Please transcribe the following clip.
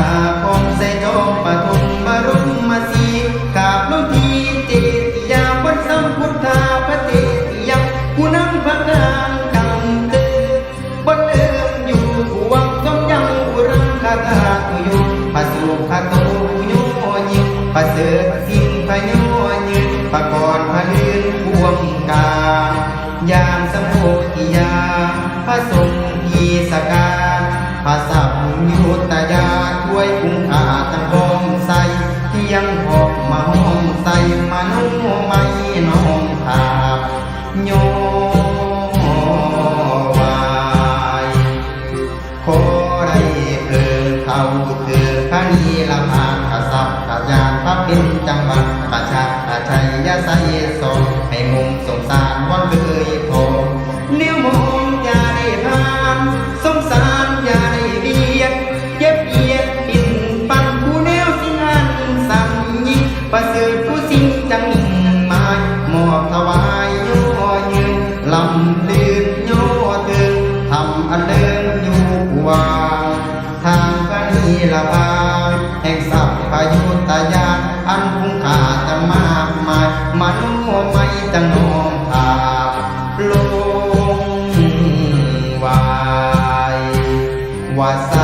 าคงใส่โจมปฐมมารุมมาสีกาบลุทีเจติยาวัดสัมพุทธาปเตติยังกุนังพระกางกังเตบนเอิมอยู่วังต้ยังอุรังคาตาตุยุปัสสุขะตุโยยิปัสเสสิพโยยิปะกอนพลืนพวงกายามสมุทิยาพระสงฆ์อีสกา พระสัพยุตยาถ้วยคุ้งขาจังหอมใสเที่ยงหอกมาหอมใสมานุ่มไม่น้องภาพโยวายขอได้เอ่ยเขาเถือพระนีละพากขสับขยานพระเป็นจังหวัดขชาชัยยะไสสองให้มุมสงสารวันเลยำลืนโยตึงทำอันเลินอยู่วาทางกันนีละพาแห่งสัพพยุตยานอันคุ้มค่าจะมากมายมนุษย์ไม่จะนองทาลงวายวาสา